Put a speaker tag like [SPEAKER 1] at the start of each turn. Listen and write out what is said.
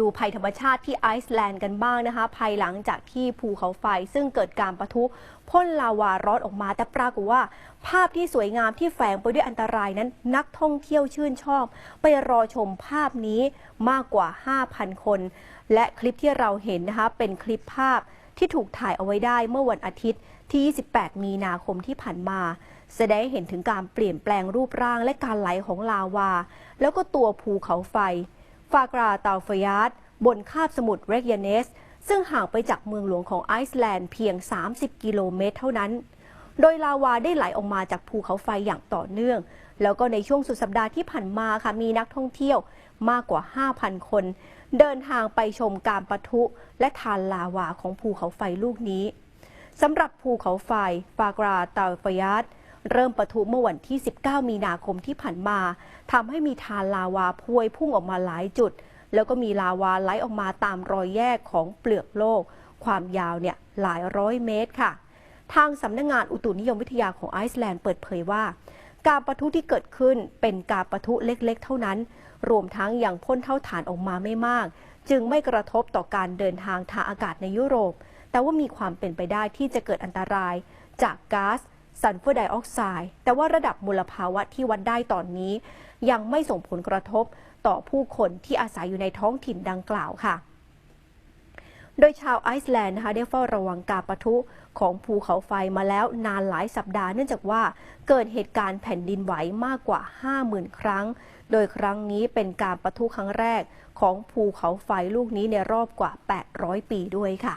[SPEAKER 1] ดูภัยธรรมชาติที่ไอซ์แลนด์กันบ้างนะคะ ภายหลังจากที่ภูเขาไฟซึ่งเกิดการประทุพ่นลาวาร้อนออกมา แต่ปรากฏว่า ภาพที่สวยงามที่แฝงไปด้วยอันตรายนั้น นักท่องเที่ยวชื่นชอบ ไปรอชมภาพนี้มากกว่า 5,000 คน และคลิปที่เราเห็นนะคะ เป็นคลิปภาพที่ถูกถ่ายเอาไว้ได้เมื่อวันอาทิตย์ที่ 28 มีนาคมที่ผ่านมา แสดงให้เห็นถึงการเปลี่ยนแปลงรูปร่างและการไหลของลาวา แล้วก็ตัวภูเขาไฟ ฟากราตาฟยาร์ดบนคาบสมุทรเรกยาเนส ซึ่งห่างไปจากเมืองหลวงของไอซ์แลนด์เพียง 30 กิโลเมตรเท่านั้น โดยลาวาได้ไหลออกมาจากภูเขาไฟอย่างต่อเนื่อง แล้วก็ในช่วงสุดสัปดาห์ที่ผ่านมาค่ะมีนักท่องเที่ยวมากกว่า 5,000 คน เดินทางไปชมการปะทุ และทานลาวาของภูเขาไฟลูกนี้สำหรับภูเขาไฟฟากราตาฟยาร์ด เริ่มปะทุเมื่อวันที่ 19 มีนาคมที่ผ่านมาทำให้มีทานลาวาพวยพุ่งออกมาหลายจุด แล้วก็มีลาวาไหลออกมาตามรอยแยกของเปลือกโลก ความยาวเนี่ยหลายร้อยเมตรค่ะ ทางสำนักงงานอุตุนิยมวิทยาของไอซ์แลนด์เปิดเผยว่า การปะทุที่เกิดขึ้นเป็นการปะทุเล็กๆ เท่านั้น รวมทั้งยังพ่นเท่าฐานออกมาไม่มาก จึงไม่กระทบต่อการเดินทางทางอากาศในยุโรป แต่ว่ามีความเป็นไปได้ที่จะเกิดอันตรายจากก๊าซ ซัลเฟอร์ไดออกไซด์แต่ว่าระดับมลภาวะที่วัดได้ตอนนี้ ยังไม่ส่งผลกระทบต่อผู้คนที่อาศัยอยู่ในท้องถิ่นดังกล่าวค่ะ โดยชาวไอซ์แลนด์นะคะได้เฝ้าระวังการปะทุของภูเขาไฟมาแล้วนานหลายสัปดาห์เนื่องจากว่าเกิดเหตุการณ์แผ่นดินไหวมากกว่า 50,000 ครั้ง โดยครั้งนี้เป็นการปะทุครั้งแรกของภูเขาไฟลูกนี้ในรอบกว่า 800 ปีด้วยค่ะ